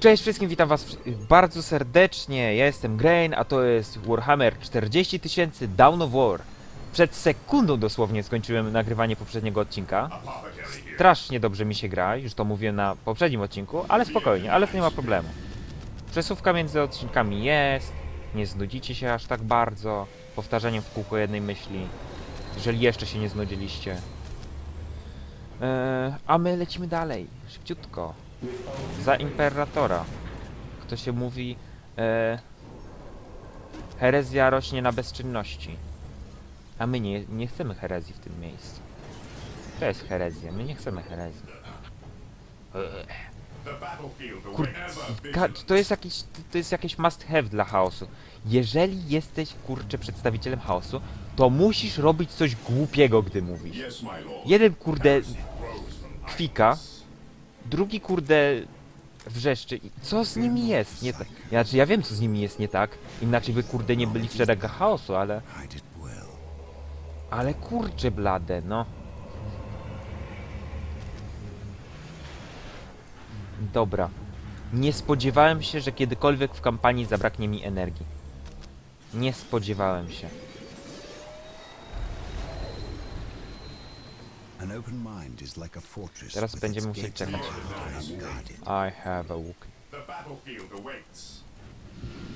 Cześć wszystkim, witam was bardzo serdecznie. Ja jestem Grain, a to jest Warhammer 40 tysięcy Down of War. Przed sekundą dosłownie skończyłem nagrywanie poprzedniego odcinka. Strasznie dobrze mi się gra, już to mówiłem na poprzednim odcinku, ale spokojnie, ale to nie ma problemu. Przesuwka między odcinkami jest, nie znudzicie się aż tak bardzo, powtarzaniem w kółko jednej myśli, jeżeli jeszcze się nie znudziliście. Eee, a my lecimy dalej, szybciutko za imperatora. Kto się mówi, e, herezja rośnie na bezczynności. A my nie, nie chcemy herezji w tym miejscu. To jest herezja, my nie chcemy herezji. Kur... Ka- to jest jakiś, to jest jakieś must have dla chaosu. Jeżeli jesteś, kurczę, przedstawicielem chaosu, to musisz robić coś głupiego, gdy mówisz. Jeden, kurde, kwika, drugi kurde wrzeszczy. I co z nimi jest? Nie tak. Znaczy, ja wiem, co z nimi jest nie tak. Inaczej by kurde nie byli w szeregach chaosu, ale. Ale kurcze blade, no. Dobra. Nie spodziewałem się, że kiedykolwiek w kampanii zabraknie mi energii. Nie spodziewałem się. Teraz będziemy musieli czekać. I have a wook. The battlefield awaits.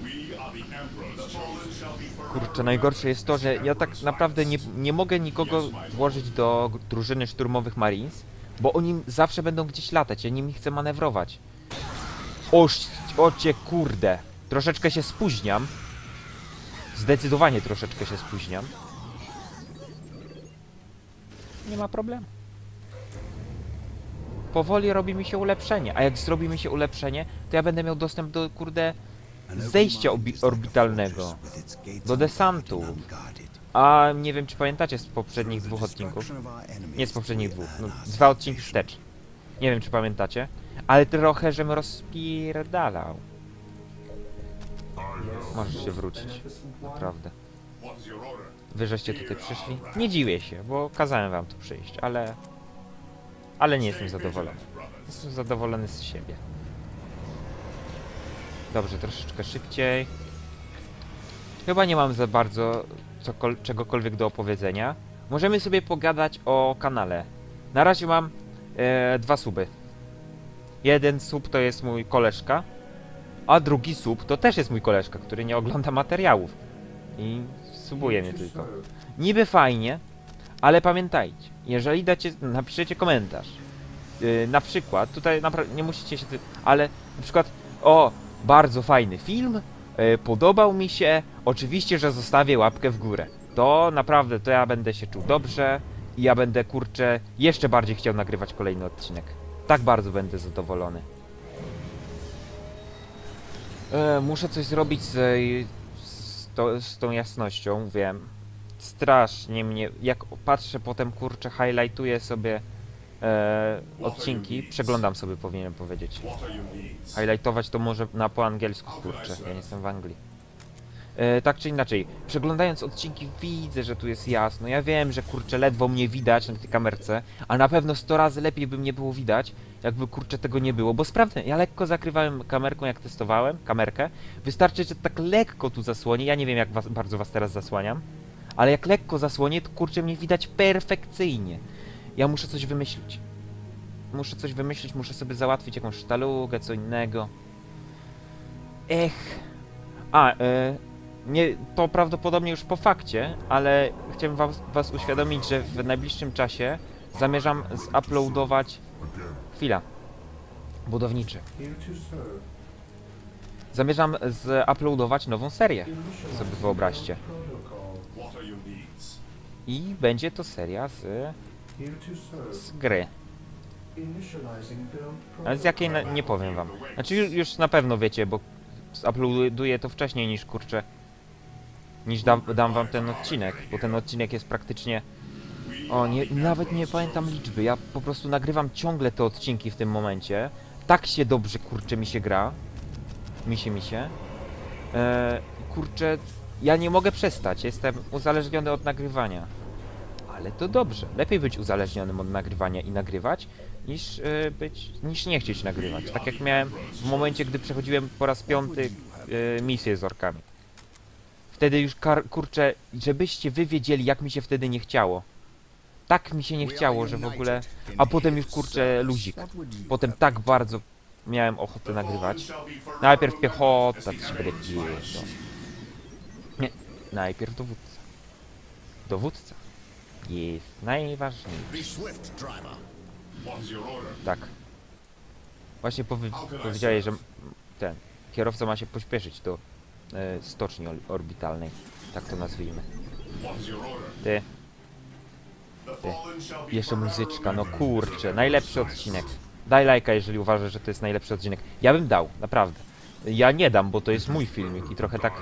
We are the Emperor's chosen shall be forever. Kurczę, najgorsze jest to, że ja tak naprawdę nie, nie mogę nikogo włożyć do drużyny szturmowych Marines, bo oni zawsze będą gdzieś latać, ja nimi chcę manewrować. Oż, ocie kurde, troszeczkę się spóźniam. Zdecydowanie troszeczkę się spóźniam. Nie ma problemu. Powoli robi mi się ulepszenie, a jak zrobi mi się ulepszenie, to ja będę miał dostęp do, kurde, zejścia orbitalnego. do desantu. A nie wiem, czy pamiętacie z poprzednich dwóch odcinków. Nie z poprzednich dwóch, no, dwa odcinki wstecz. Nie wiem, czy pamiętacie, ale trochę, żem rozpierdalał. Możesz się wrócić, naprawdę. Wy żeście tutaj przyszli? Nie dziwię się, bo kazałem wam tu przyjść, ale... Ale nie jestem zadowolony. Jestem zadowolony z siebie. Dobrze, troszeczkę szybciej. Chyba nie mam za bardzo czegokolwiek do opowiedzenia. Możemy sobie pogadać o kanale. Na razie mam e, dwa suby. Jeden sub to jest mój koleżka, a drugi sub to też jest mój koleżka, który nie ogląda materiałów. I subuje mnie tylko. Niby fajnie, ale pamiętajcie, jeżeli dacie, napiszecie komentarz, yy, na przykład, tutaj nie musicie się, ty- ale na przykład, o, bardzo fajny film, yy, podobał mi się, oczywiście, że zostawię łapkę w górę. To naprawdę, to ja będę się czuł dobrze i ja będę, kurczę, jeszcze bardziej chciał nagrywać kolejny odcinek. Tak bardzo będę zadowolony. E, muszę coś zrobić z, z, to, z tą jasnością, wiem. Strasznie mnie, jak patrzę potem, kurczę, highlightuję sobie e, odcinki, przeglądam sobie, powinienem powiedzieć. Highlightować to może na po angielsku, kurczę, ja nie jestem w Anglii. E, tak czy inaczej, przeglądając odcinki widzę, że tu jest jasno. Ja wiem, że kurczę ledwo mnie widać na tej kamerce, a na pewno 100 razy lepiej by mnie było widać, jakby kurczę tego nie było, bo sprawdzę, ja lekko zakrywałem kamerką jak testowałem, kamerkę. Wystarczy, że tak lekko tu zasłonię, ja nie wiem jak was, bardzo was teraz zasłaniam, ale jak lekko zasłonię, to kurczę mnie widać perfekcyjnie. Ja muszę coś wymyślić. Muszę coś wymyślić, muszę sobie załatwić jakąś sztalugę, co innego. Ech. A, e, nie, to prawdopodobnie już po fakcie, ale chciałem was, was uświadomić, że w najbliższym czasie zamierzam zuploadować... Chwila. Budowniczy. Zamierzam zuploadować nową serię, sobie wyobraźcie. I będzie to seria z, z gry. Ale z jakiej nie powiem wam. Znaczy już, już na pewno wiecie, bo uploaduję to wcześniej niż kurczę. Niż da, dam wam ten odcinek, bo ten odcinek jest praktycznie. O, nie, nawet nie pamiętam liczby. Ja po prostu nagrywam ciągle te odcinki w tym momencie. Tak się dobrze kurczę mi się gra. Mi się, mi się. E, kurczę, ja nie mogę przestać. Jestem uzależniony od nagrywania. Ale to dobrze. Lepiej być uzależnionym od nagrywania i nagrywać, niż y, być, niż nie chcieć nagrywać. Tak jak miałem w momencie, gdy przechodziłem po raz piąty y, misję z orkami. Wtedy już, kar, kurczę, żebyście wy wiedzieli, jak mi się wtedy nie chciało. Tak mi się nie chciało, że w ogóle... A potem już, kurczę, luzik. Potem tak bardzo miałem ochotę nagrywać. Najpierw piechota, to się będę pierdol. Nie, najpierw dowódca. Dowódca jest najważniejszy. Tak. Właśnie powie powiedziałeś, że ten kierowca ma się pośpieszyć e, stoczni ol- orbitalnej. Tak to nazwijmy. Ty, be jeszcze muzyczka, no kurczę, najlepszy odcinek. Daj lajka, jeżeli uważasz, że to jest najlepszy odcinek. Ja bym dał, naprawdę. Ja nie dam, bo to jest mój filmik i trochę tak,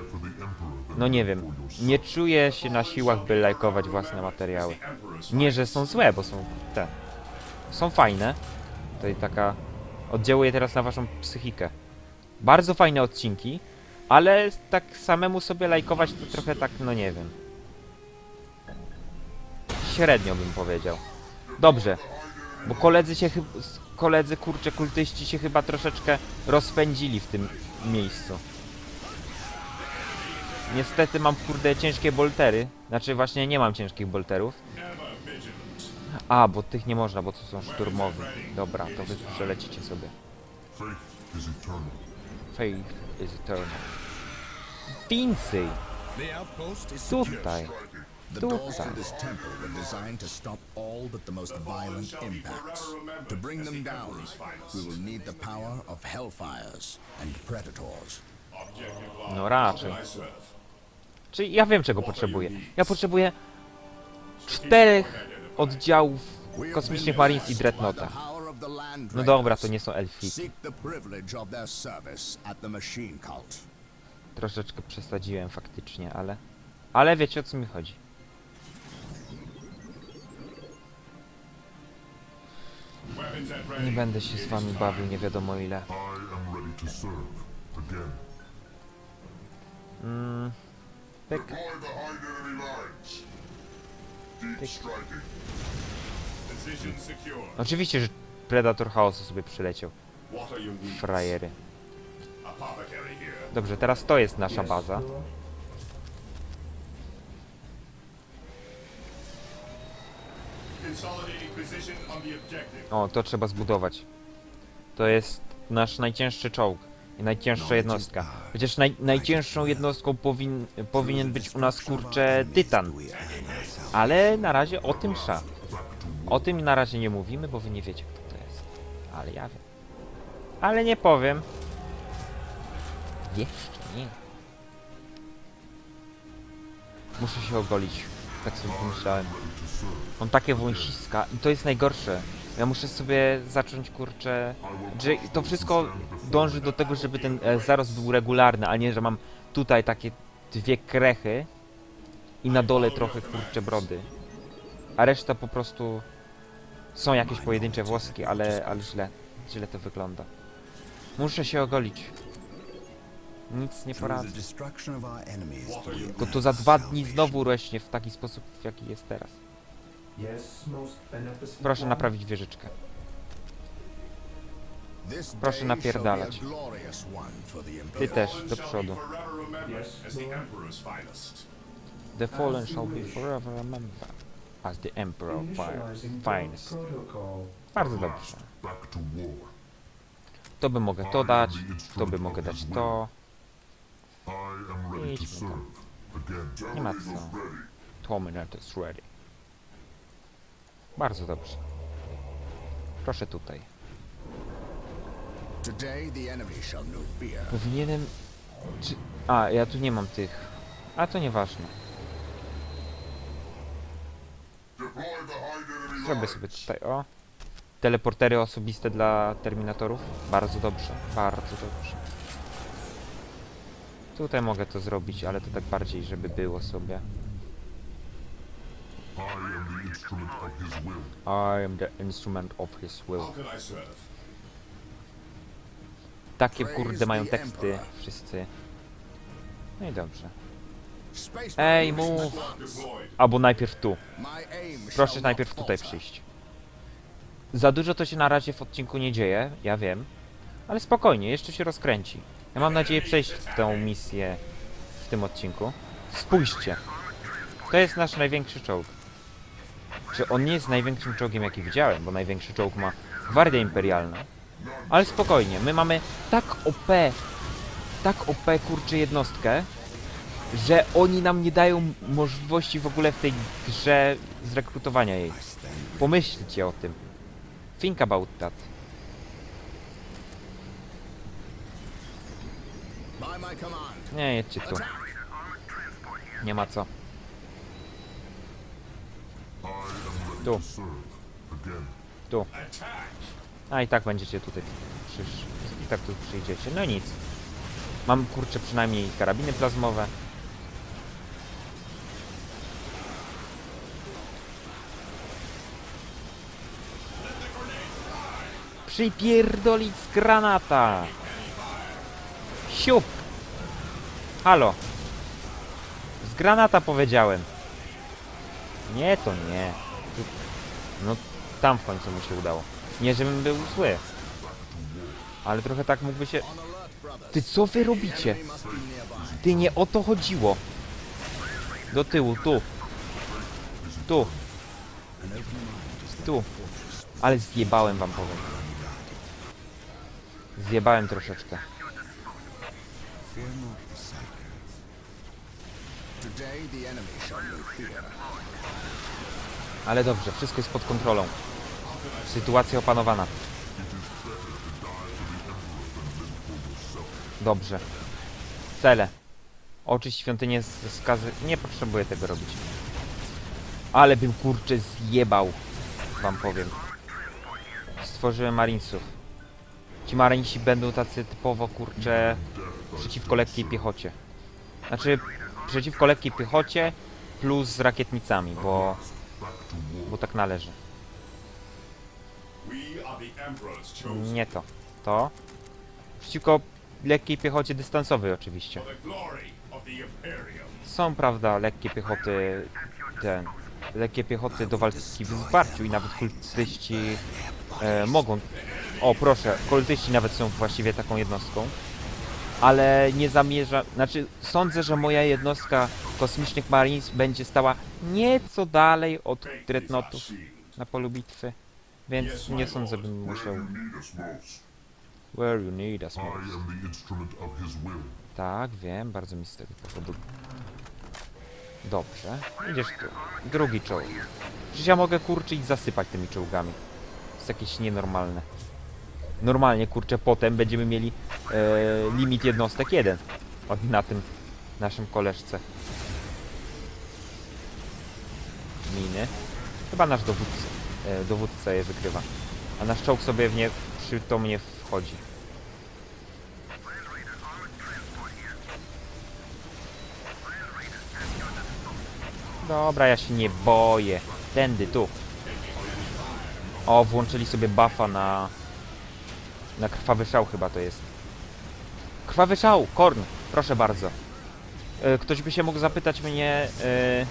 no nie wiem, nie czuję się na siłach, by lajkować własne materiały. Nie, że są złe, bo są te. Są fajne. To i taka. Oddziałuje teraz na waszą psychikę. Bardzo fajne odcinki, ale tak samemu sobie lajkować to trochę tak, no nie wiem. Średnio bym powiedział. Dobrze, bo koledzy się chyba. Koledzy kurcze kultyści się chyba troszeczkę rozpędzili w tym miejscu. Niestety mam kurde ciężkie boltery. Znaczy właśnie nie mam ciężkich bolterów. A, bo tych nie można, bo to są szturmowi. Dobra, to wy przelecicie sobie. Faith is eternal. Więcej! Tutaj. The doors to this temple were designed to stop all but the most violent impacts. To bring them down, we will need the power of hellfires and predators. No raczej. Czyli ja wiem czego potrzebuję. Ja potrzebuję czterech oddziałów kosmicznych Marines i Dreadnoughta. No dobra, to nie są elfiki. Troszeczkę przesadziłem faktycznie, ale... Ale wiecie o co mi chodzi. Nie będę się z wami bawił nie wiadomo ile. Mm, pyk, pyk. Oczywiście, że Predator Chaosu sobie przyleciał. Frajery. Dobrze, teraz to jest nasza baza. O, to trzeba zbudować. To jest nasz najcięższy czołg i najcięższa jednostka. Chociaż naj, najcięższą jednostką powin, powinien być u nas kurczę Tytan. Ale na razie o tym sza. O tym na razie nie mówimy, bo wy nie wiecie. Ale ja wiem. Ale nie powiem. Jeszcze nie. Muszę się ogolić. Tak sobie pomyślałem. Mam takie wąsiska i to jest najgorsze. Ja muszę sobie zacząć kurczę. Że to wszystko dąży do tego, żeby ten e, zarost był regularny, a nie, że mam tutaj takie dwie krechy i na dole trochę kurcze brody. A reszta po prostu są jakieś pojedyncze włoski, ale, ale źle. Źle to wygląda. Muszę się ogolić. Nic nie poradzę. Tylko to za dwa dni znowu rośnie w taki sposób, w jaki jest teraz. Proszę naprawić wieżyczkę. Proszę napierdalać. Ty też, do przodu. The fallen shall be forever remembered as the Emperor protocol. Bardzo dobrze. To by mogę to dać, to by mogę dać to. Idźmy tam. Nie ma co. Terminator is ready. Bardzo dobrze. Proszę tutaj. Today the enemy shall know fear. Powinienem... Czy... A, ja tu nie mam tych. A to nieważne. Zrobię sobie tutaj, o. Teleportery osobiste dla Terminatorów. Bardzo dobrze, bardzo dobrze. Tutaj mogę to zrobić, ale to tak bardziej, żeby było sobie. I am the instrument of his will. Takie kurde mają teksty wszyscy. No i dobrze. Ej, mów! Albo najpierw tu. Proszę najpierw tutaj przyjść. Za dużo to się na razie w odcinku nie dzieje, ja wiem. Ale spokojnie, jeszcze się rozkręci. Ja mam nadzieję przejść tę misję w tym odcinku. Spójrzcie. To jest nasz największy czołg. Czy on nie jest największym czołgiem, jaki widziałem, bo największy czołg ma Gwardia Imperialna. Ale spokojnie, my mamy tak OP, tak OP kurczy jednostkę, że oni nam nie dają możliwości w ogóle w tej grze zrekrutowania jej. Pomyślcie o tym. Think about that. Nie, jedźcie tu. Nie ma co. Tu. Tu. A i tak będziecie tutaj. I tak tu przyjdziecie. No nic. Mam kurczę przynajmniej karabiny plazmowe. Przypierdolić z granata! Siup! Halo! Z granata powiedziałem. Nie, to nie. No, tam w końcu mu się udało. Nie, żebym był zły. Ale trochę tak mógłby się... Ty, co wy robicie? Ty, nie o to chodziło. Do tyłu, tu. Tu. Tu. Ale zjebałem wam powiem. Zjebałem troszeczkę. Fear not the sight. Today the enemy shall know fear. Ale dobrze, wszystko jest pod kontrolą. Sytuacja opanowana. Dobrze. Cele. Oczyść świątynię z skazy... Nie potrzebuję tego robić. Ale bym kurczę zjebał. Wam powiem. Stworzyłem marinesów. Ci marinesi będą tacy typowo kurczę przeciwko lekkiej piechocie. Znaczy przeciwko lekkiej piechocie plus z rakietnicami, bo bo tak należy. Nie to. To. Przeciwko lekkiej piechocie dystansowej oczywiście. Są, prawda, lekkie piechoty... Ten... Lekkie piechoty do walki w wsparciu i nawet kultyści e, mogą... O, proszę, kultyści nawet są właściwie taką jednostką. Ale nie zamierza... Znaczy, sądzę, że moja jednostka kosmicznych Marines będzie stała nieco dalej od dreadnoughtów na polu bitwy. Więc nie sądzę, bym musiał... Where you need us most. Tak, wiem, bardzo mi z tego powodu. Dobrze, idziesz tu. Drugi czołg. Przecież ja mogę kurczę i zasypać tymi czołgami. To jest jakieś nienormalne. Normalnie, kurczę, potem będziemy mieli e, limit jednostek jeden. Od, na tym naszym koleżce. Miny. Chyba nasz dowódca, e, dowódca je wygrywa. A nasz czołg sobie w nie przytomnie wchodzi. Dobra, ja się nie boję. Tędy, tu. O, włączyli sobie buffa na... Na krwawy szał chyba to jest. Krwawy szał, Korn, proszę bardzo. E, Ktoś by się mógł zapytać mnie... e,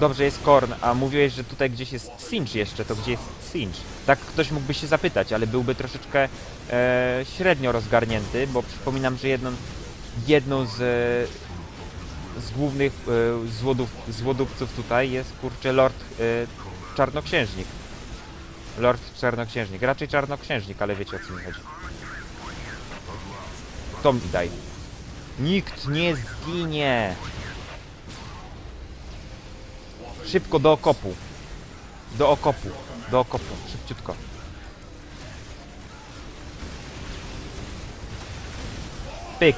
Dobrze, jest Korn, a mówiłeś, że tutaj gdzieś jest Singe jeszcze, to gdzie jest Singe? Tak ktoś mógłby się zapytać, ale byłby troszeczkę e, średnio rozgarnięty, bo przypominam, że jedną, jedną z, z głównych złodów, złodówców tutaj jest, kurczę, Lord Czarnoksiężnik. Lord Czarnoksiężnik, raczej Czarnoksiężnik, ale wiecie o co mi chodzi. To mi daj. Nikt nie zginie! Szybko do okopu. Do okopu. Do okopu. Szybciutko. Pyk.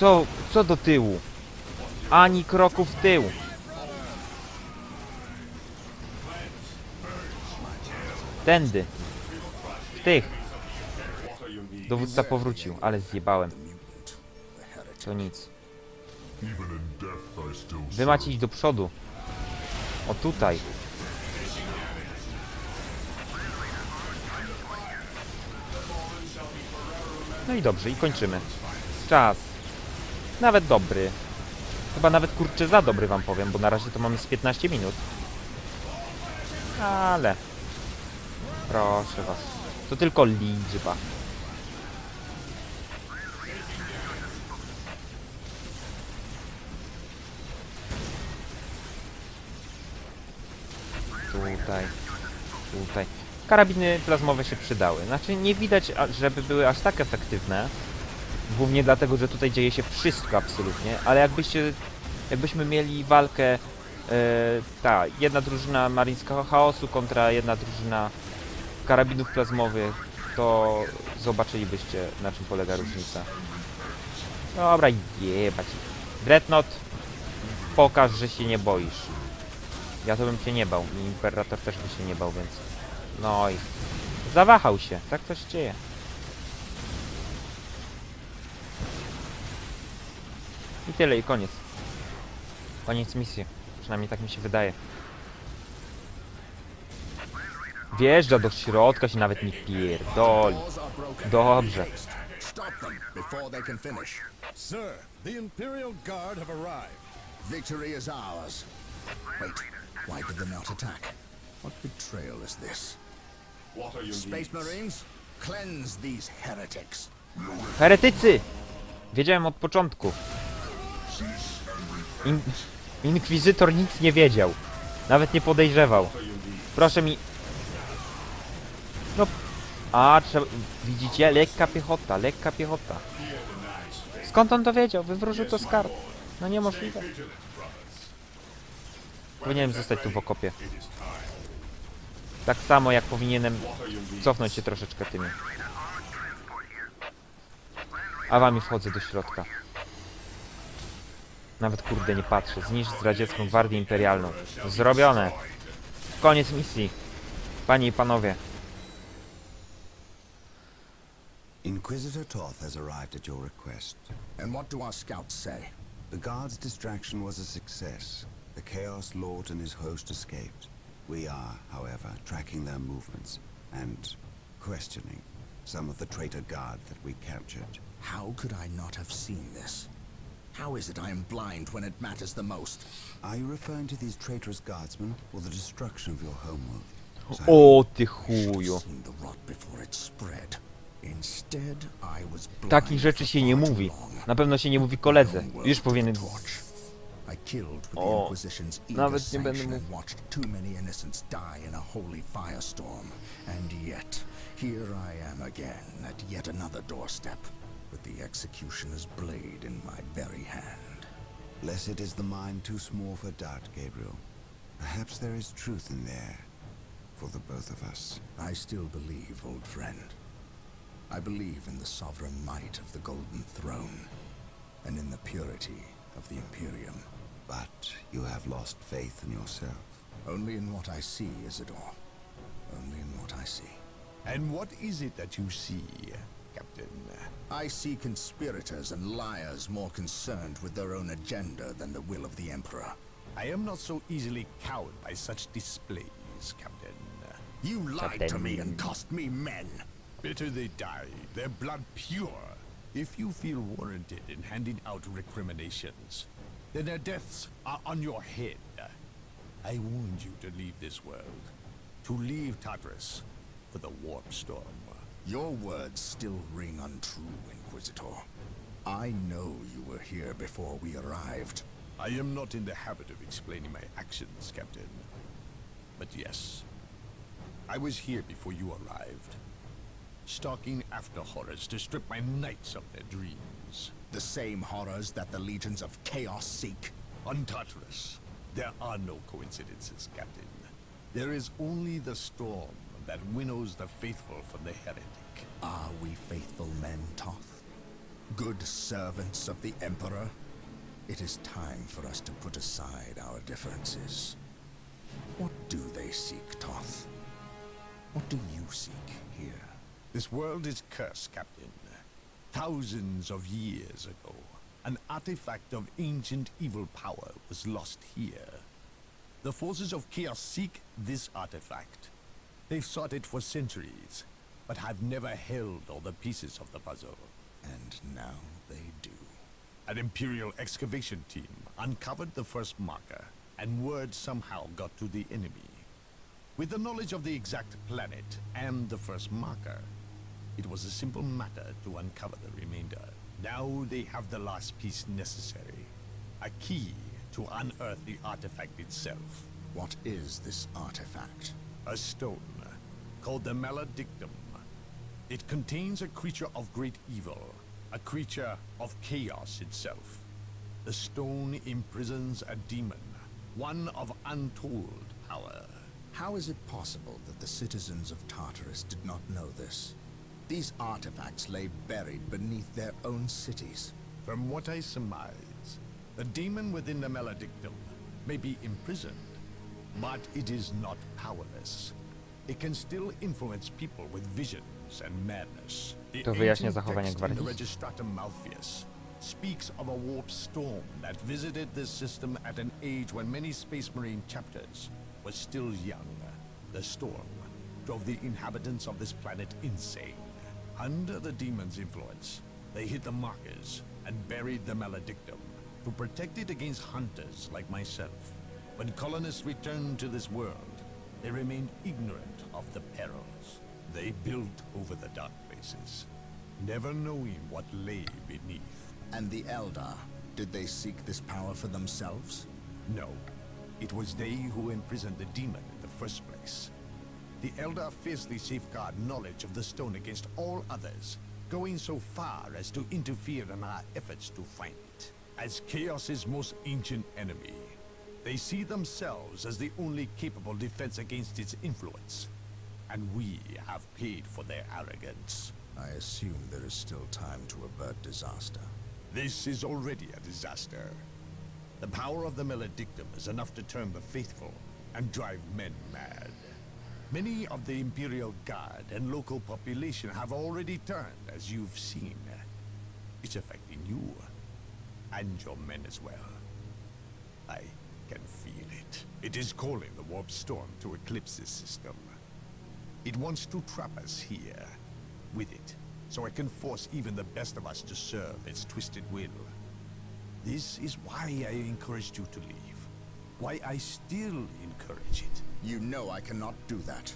Co, co do tyłu? Ani kroku w tył. Tędy. W tych. Dowódca powrócił, ale zjebałem. To nic. Wy macie iść do przodu. O tutaj. No i dobrze, i kończymy. Czas. Nawet dobry. Chyba nawet kurczę za dobry wam powiem, bo na razie to mamy z 15 minut. Ale Proszę was. To tylko liczba. Tutaj. Tutaj. Karabiny plazmowe się przydały. Znaczy nie widać, żeby były aż tak efektywne. Głównie dlatego, że tutaj dzieje się wszystko absolutnie, ale jakbyście, jakbyśmy mieli walkę e, ta, jedna drużyna Marińskiego Chaosu kontra jedna drużyna karabinów plazmowych, to zobaczylibyście na czym polega różnica. Dobra, jebać. Dreadnought, pokaż, że się nie boisz. Ja to bym się nie bał i Imperator też by się nie bał, więc... No i... Zawahał się, tak to dzieje. I tyle, i koniec. Koniec misji. Przynajmniej tak mi się wydaje. Wjeżdża do środka, się nawet nie pierdoli. Dobrze. Sir, the Imperial Guard have arrived. Victory is ours. Wait, why did they not attack? What betrayal is this? What are your Space needs? Marines, cleanse these heretics. Heretycy! Wiedziałem od początku. In Inkwizytor nic nie wiedział. Nawet nie podejrzewał. Proszę mi... No... A, trzeba... Widzicie? Lekka piechota, lekka piechota. Skąd on to wiedział? Wywróżył to z kart. No niemożliwe. Powinienem zostać tu w okopie. Tak samo jak powinienem cofnąć się troszeczkę tymi. A wami wchodzę do środka. Nawet kurde nie patrzę. Zniszcz zdradziecką gwardię imperialną. Zrobione. Koniec misji. Panie i panowie. Inquisitor Toth has arrived at your request. And what do our scouts say? The guard's distraction was a success. The Chaos Lord and his host escaped. We are, however, tracking their movements and questioning some of the traitor guard that we captured. How could I not have seen this? How is it I am blind when it matters the most? Are you referring to these traitorous guardsmen or the destruction of your homeworld? O ty chuju. Takich rzeczy się nie mówi. Na pewno się nie mówi koledze. Już powinien... I killed the O, Inquisition's eager nawet nie będę sanction mógł. watched too many innocents die in a holy firestorm. And yet, here I am again at yet another doorstep, with the executioner's blade in my very hand. Blessed is the mind too small for doubt, Gabriel. Perhaps there is truth in there for the both of us. I still believe, old friend. I believe in the sovereign might of the Golden Throne, and in the purity of the Imperium. But you have lost faith in yourself. Only in what I see, Isidore. Only in what I see. And what is it that you see, Captain? I see conspirators and liars more concerned with their own agenda than the will of the Emperor. I am not so easily cowed by such displays, Captain. You lied to me and cost me men. Better they die, their blood pure. If you feel warranted in handing out recriminations, then their deaths are on your head. I warned you to leave this world, to leave Tartarus for the warp storm. Your words still ring untrue, Inquisitor. I know you were here before we arrived. I am not in the habit of explaining my actions, Captain. But yes, I was here before you arrived, stalking after horrors to strip my knights of their dreams. The same horrors that the legions of chaos seek. On Tartarus, there are no coincidences, Captain. There is only the storm that winnows the faithful from the heretic. Are we faithful men, Toth? Good servants of the Emperor? It is time for us to put aside our differences. What do they seek, Toth? What do you seek here? This world is cursed, Captain. Thousands of years ago, an artifact of ancient evil power was lost here. The forces of chaos seek this artifact. They've sought it for centuries, but have never held all the pieces of the puzzle. And now they do. An Imperial excavation team uncovered the first marker, and word somehow got to the enemy. With the knowledge of the exact planet and the first marker, it was a simple matter to uncover the remainder. Now they have the last piece necessary. A key to unearth the artifact itself. What is this artifact? A stone called the Maledictum. It contains a creature of great evil, a creature of chaos itself. The stone imprisons a demon, one of untold power. How is it possible that the citizens of Tartarus did not know this? These artifacts lay buried beneath their own cities. From what I surmise, the demon within the Maledictum may be imprisoned, but it is not powerless. It can still influence people with visions and madness. The To wyjaśnia ancient zachowania text in the. Registratum Malpheus speaks of a warp storm that visited this system at an age when many Space Marine chapters were still young. The storm drove the inhabitants of this planet insane. Under the demon's influence, they hit the markers and buried the Maledictum to protect it against hunters like myself. When colonists returned to this world, they remained ignorant of the perils. They built over the dark places, never knowing what lay beneath. And the Eldar, did they seek this power for themselves? No, it was they who imprisoned the demon in the first place. The Elder fiercely safeguard knowledge of the stone against all others, going so far as to interfere in our efforts to find it. As Chaos's most ancient enemy, they see themselves as the only capable defense against its influence. And we have paid for their arrogance. I assume there is still time to avert disaster. This is already a disaster. The power of the Maledictum is enough to turn the faithful and drive men mad. Many of the Imperial Guard and local population have already turned, as you've seen. It's affecting you, and your men as well. I can feel it. It is calling the Warp Storm to eclipse this system. It wants to trap us here, with it, so it can force even the best of us to serve its twisted will. This is why I encouraged you to leave. Why I still encourage it. You know I cannot do that.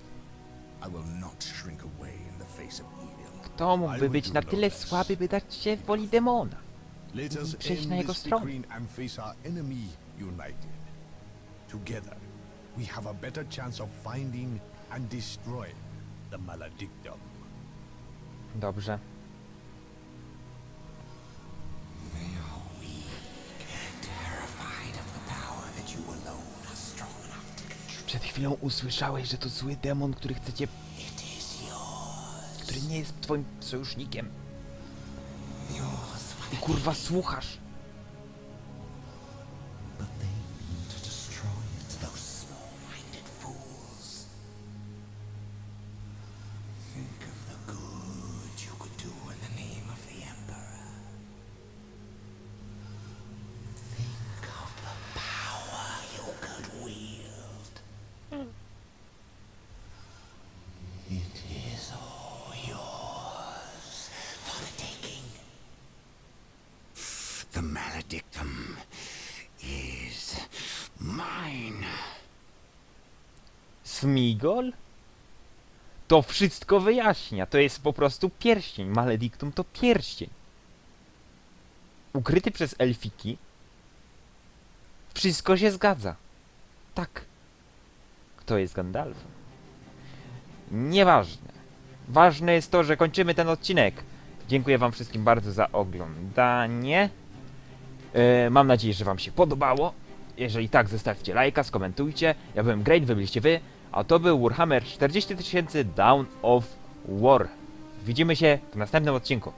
I will not shrink away in the face of evil. Kto mógłby być na tyle słaby, by dać się woli demona? Let us Przejść na jego stronę. Together, we have a better chance of finding and destroying the Maledictum. Dobrze. Chwilą usłyszałeś, że to zły demon, który chce cię... Który nie jest twoim sojusznikiem. I kurwa słuchasz. The maledictum is mine. Smigol? To wszystko wyjaśnia. To jest po prostu pierścień. Maledictum to pierścień. Ukryty przez elfiki. Wszystko się zgadza. Tak. Kto jest Gandalfem? Nieważne. Ważne jest to, że kończymy ten odcinek. Dziękuję wam wszystkim bardzo za oglądanie. E, mam nadzieję, że wam się podobało. Jeżeli tak, zostawcie lajka, skomentujcie. Ja byłem Great, wy byliście wy. A to był Warhammer 40 000 Down of War. Widzimy się w następnym odcinku.